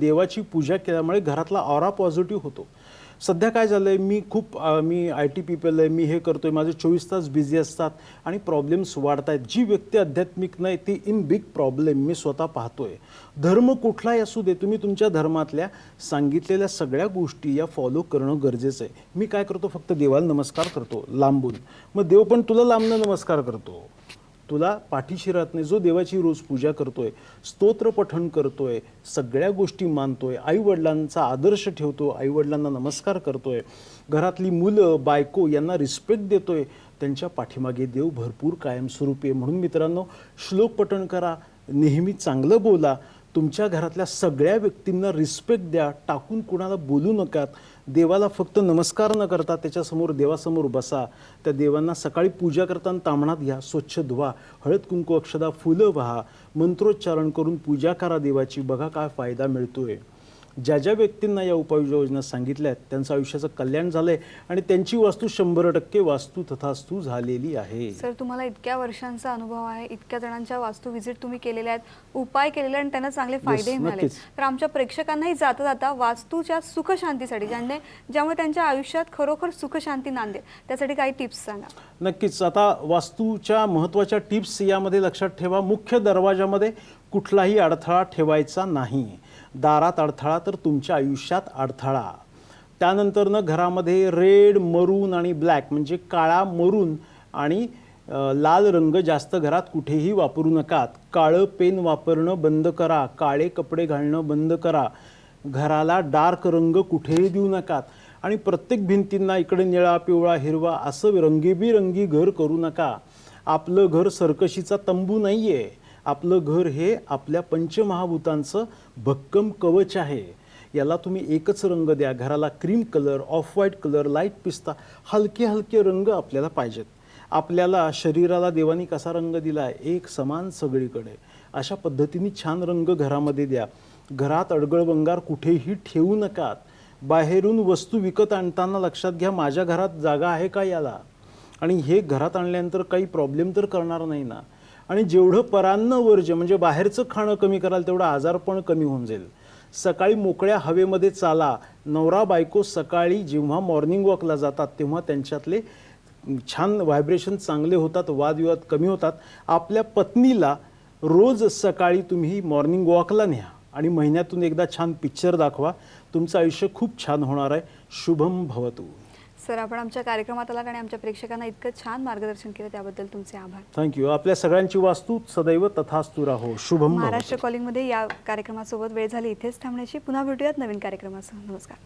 देवाची पूजा केल्यामुळे घरातला ऑरा पॉझिटिव्ह होतो. सध्या काय झालं आहे मी खूप मी आय टी पीपल आहे मी हे करतो आहे माझे चोवीस तास बिझी असतात आणि प्रॉब्लेम्स वाढत आहेत जी व्यक्ती आध्यात्मिक नाही ती इन बिग प्रॉब्लेम मी स्वतः पाहतो आहे धर्म कुठलाही असू दे तुम्ही तुमच्या धर्मातल्या सांगितलेल्या सगळ्या गोष्टी या फॉलो करणं गरजेचं आहे. मी काय करतो फक्त देवाला नमस्कार करतो लांबून. मग देव पण तुला लांबनं नमस्कार करतो. तुला पाठीशी राहत नाही जो देवाची रोज पूजा करतोय स्तोत्र पठण करतोय सगळ्या गोष्टी मानतोय आईवडिलांचा आदर्श ठेवतो आईवडिलांना नमस्कार करतोय घरातली मुलं बायको यांना रिस्पेक्ट देतोय त्यांच्या पाठीमागे देव भरपूर कायमस्वरूपी आहे. म्हणून मित्रांनो श्लोक पठण करा नेहमी चांगलं बोला तुमच्या घरातल्या सगळ्या व्यक्तींना रिस्पेक्ट द्या टाकून कुणाला बोलू नकात. देवाला फक्त नमस्कार न करता त्याच्यासमोर देवासमोर बसा. त्या देवांना सकाळी पूजा करताना तामणात घ्या स्वच्छ धुवा. हळद कुंकू अक्षदा फुलं व्हा. मंत्रोच्चारण करून पूजा करा देवाची. बघा काय फायदा मिळतोय. ज्या ज्या व्यक्तींना या उपाययोजना सांगितल्या आहेत त्यांचं आयुष्याचं कल्याण झालंय आणि त्यांची वास्तू शंभर टक्के वास्तू तथास्तू झालेली आहे. सर तुम्हाला इतक्या वर्षांचा अनुभव आहे इतक्या जणांच्या वास्तू व्हिजिट तुम्ही केलेल्या आहेत उपाय केलेले आणि त्यांना चांगले फायदेही मिळाले. तर आमच्या प्रेक्षकांनाही जाता जाता वास्तूच्या सुखशांतीसाठी ज्याने ज्यामुळे त्यांच्या आयुष्यात खरोखर सुखशांती नांदेल. त्यासाठी काही टिप्स सांगा. नक्कीच. आता वास्तूच्या महत्त्वाच्या टिप्स यामध्ये लक्षात ठेवा. मुख्य दरवाजामध्ये कुठलाही अडथळा ठेवायचा नाही. दारात अडथळा तर तुमच्या आयुष्यात अडथळा. त्यानंतरनं घरामध्ये रेड मरून आणि ब्लॅक म्हणजे काळा मरून आणि लाल रंग जास्त घरात कुठेही वापरू नकात काळं पेन वापरणं बंद करा. काळे कपडे घालणं बंद करा. घराला डार्क रंग कुठेही देऊ नकात आणि प्रत्येक भिंतींना इकडे निळा पिवळा हिरवा असं रंगीबिरंगी घर करू नका. आपलं घर सरकशीचा तंबू नाही आहे आपलं घर हे आपल्या पंचमहाभूतांचं भक्कम कवच आहे. याला तुम्ही एकच रंग द्या. घराला cream colour off white colour light पिस्ता हलके हलके रंग आपल्याला पाहिजेत. आपल्याला शरीराला देवानी कसा रंग दिला? आहे एक समान सगळीकडे. अशा पद्धतीने छान रंग घरामध्ये द्या. घरात अडगळ बंगार कुठेही ठेवू नकात. बाहेरून वस्तू विकत आणताना लक्षात घ्या माझ्या घरात जागा आहे का याला? आणि हे घरात आणल्यानंतर काही प्रॉब्लेम तर करणार नाही ना? आणि जेवढं परान्न वर्ज्य म्हणजे बाहेरचं खाणं कमी कराल तेवढं आजारपण कमी होऊन जाईल. सकाळी मोकळ्या हवेमध्ये चाला. नवरा बायको सकाळी जेव्हा मॉर्निंग वॉकला जातात तेव्हा त्यांच्यातले छान व्हायब्रेशन चांगले होतात वादविवाद कमी होतात. आपल्या पत्नीला रोज सकाळी तुम्ही मॉर्निंग वॉकला न्या आणि महिन्यातून एकदा छान पिक्चर दाखवा. तुमचं आयुष्य खूप छान होणार आहे. शुभम भवतू. सर आपण आमच्या कार्यक्रमात आलात आणि आमच्या प्रेक्षकांना इतकं छान मार्गदर्शन केलं त्याबद्दल तुमचे आभार. थँक्यू आपल्या सगळ्यांची वास्तू सदैव तथास्तू राहो शुभम महाराष्ट्र कॉलिंगमध्ये या कार्यक्रमासोबत वेळ झाली. इथेच थांबण्याची. पुन्हा भेटूयात नवीन कार्यक्रमासह. नमस्कार.